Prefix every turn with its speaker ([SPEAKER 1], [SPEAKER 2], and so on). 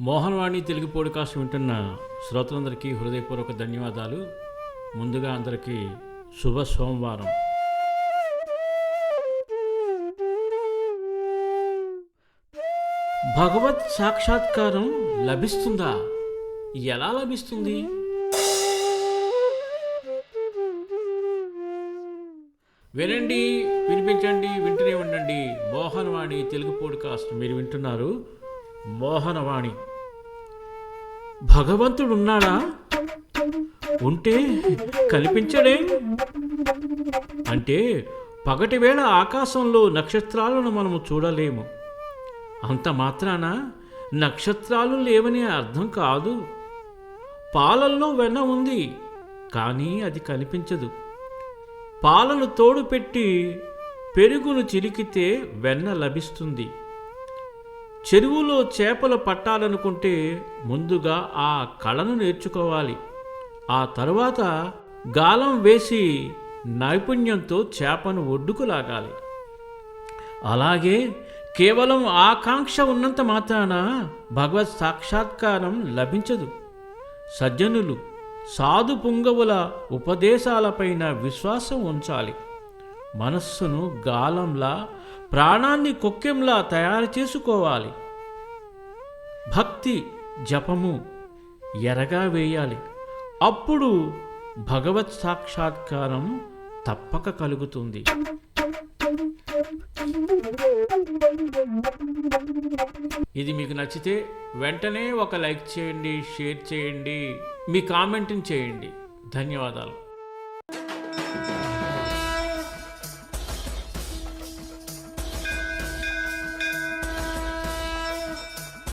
[SPEAKER 1] Mohan Vani Telugu podcast వింటున్న శ్రోతలందరికీ హృదయపూర్వక ధన్యవాదాలు. ముందుగా అందరికీ శుభ సోమవారం. భగవత్ సాక్షాత్కారం లభిస్తుందా? ఎలా లభిస్తుంది? వినండి వినిపించండి వింటూనే ఉండండి. మోహనవాణి తెలుగు పోడ్కాస్ట్ మీరు వింటున్నారు. మోహనవాణి. భగవంతుడున్నాడా? ఉంటే కనిపించడే? అంటే పగటి వేళ ఆకాశంలో నక్షత్రాలను మనము చూడలేము. అంత మాత్రాన నక్షత్రాలు లేవని అర్థం కాదు. పాలల్లో వెన్న ఉంది కానీ అది కనిపించదు. పాలను తోడు పెట్టి పెరుగును చిలికితే వెన్న లభిస్తుంది. చెరువులో చేపలు పట్టాలనుకుంటే ముందుగా ఆ కళను నేర్చుకోవాలి. ఆ తరువాత గాలం వేసి నైపుణ్యంతో చేపను ఒడ్డుకు లాగాలి. అలాగే కేవలం ఆకాంక్ష ఉన్నంత మాత్రాన భగవత్ సాక్షాత్కారం లభించదు. సజ్జనులు సాధు పుంగవుల ఉపదేశాలపైన విశ్వాసం ఉంచాలి. మనస్సును గాలంలా ప్రాణాన్ని కొక్కెంలా తయారు చేసుకోవాలి. భక్తి జపము ఎరగా వేయాలి. అప్పుడు భగవత్ సాక్షాత్కారం తప్పక కలుగుతుంది. ఇది మీకు నచ్చితే వెంటనే ఒక లైక్ చేయండి షేర్ చేయండి మీ కామెంట్ని చేయండి. ధన్యవాదాలు.